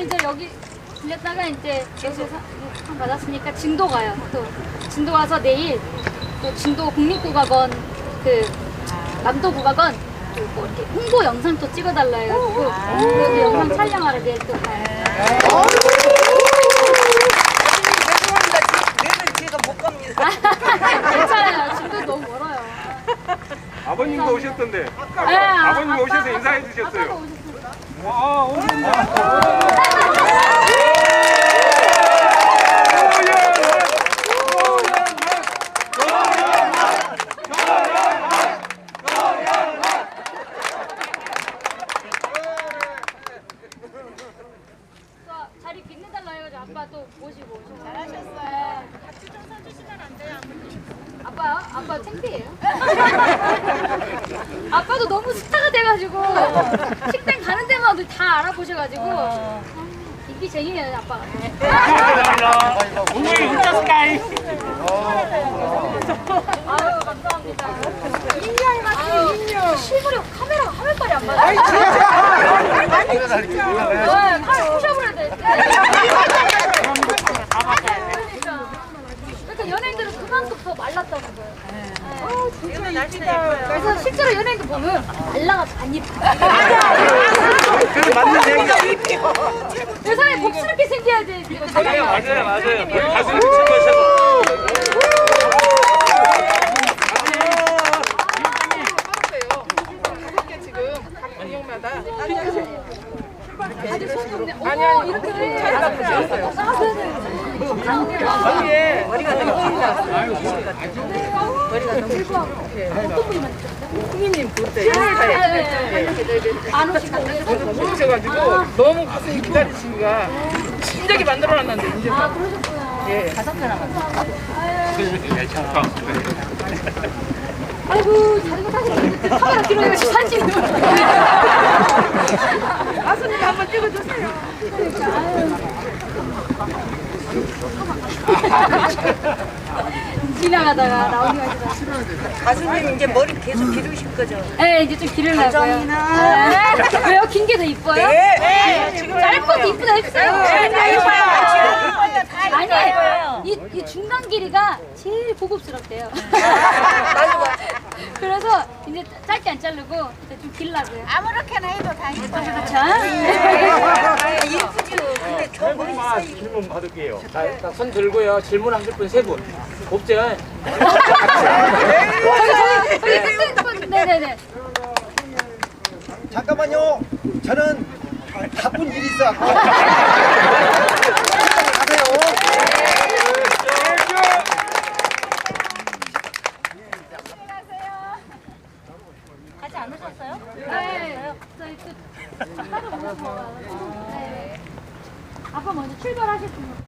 이제 여기 들렸다가 이제 여기서 상- 받았으니까 진도 가요. 또 진도 가서 내일 또 진도 국립국악원 그 남도국악원 그뭐 이렇게 홍보 영상 또 찍어달라 해가지고 그 영상 촬영하러 내일 또 가요. 죄송합니다. 내는 제가 못 갑니다. 괜찮아요. 진도 너무 멀어요. 아버님도 오셨던데 네, 아, 아버님 아빠- 오셔서 인사해 아빠가 주셨어요. 오셨어요. 자리 빛내달라 해가지고 아빠 또 모시고 오셨어요. 잘하셨어요. 같이 좀 서주시면 안 돼요, 아빠요? 아빠 창피해요? 아빠도 너무 스타가 돼가지고 식당 가는 데마다 다 알아보셔가지고 인기 쟁이에요, 아빠가. 운명이 진짜 스카이. 아유, 감사합니다. 인류할 같은 인류. 실물이 카메라가 화면빨이 안 맞아요. 네, 칼 부셔버려야 돼. 그러니까. 그러니까 연예인들은 그만큼 더 말랐다는 거예요. 네. 그래서 실제로 연예인들 보면 말라가지고 안 예뻐. 그 맞는 얘기야. 내 사람이 복스럽게 생겨야 돼. 이거 맞아요 맞아요 맞아요. 가수님 친구셔서. 가볍게 지금 각 방역마다 어머, 이렇게. 알았어요. 감사합니다. 예, 머리가 너무 길다. 머리가 너무 어떤 분이 만드셨어요? 후미님 그때 인스타에 안 오시고. 모르셔가지고 너무 가슴이 기다리시니까 진작에 만들어놨는데 이제 아, 그러셨구나. 예. 아이고, 자전거 타시는데 카메라 해가지고 사진. 찍어주세요. 그러니까, 아유. 지나가다가 나오기 하시다. 가수님 이제 머리 계속 기르실 거죠? 네, 이제 좀 기르려고요. 네. 왜요? 긴 게 더 이뻐요? 네, 지금 짧고도 이쁘다 해주세요. 네, 아니, 이, 이 중간 길이가 제일 고급스럽대요. 그래서 이제 짧게 안 자르고 이제 좀 길라고요. 아무렇게나 해도 다 이뻐요. 그렇죠? 이쁘죠? 근데 저 머리 질문 받을게요. 자, 일단 손 들고요. 질문하실 분 세 분. 없죠? 저기, 저기, 저기 끝에 분. 네네네. 잠깐만요. 저는 바쁜 일이 있어갖고. 가지 않으셨어요? 네. 네. 아빠 먼저 분.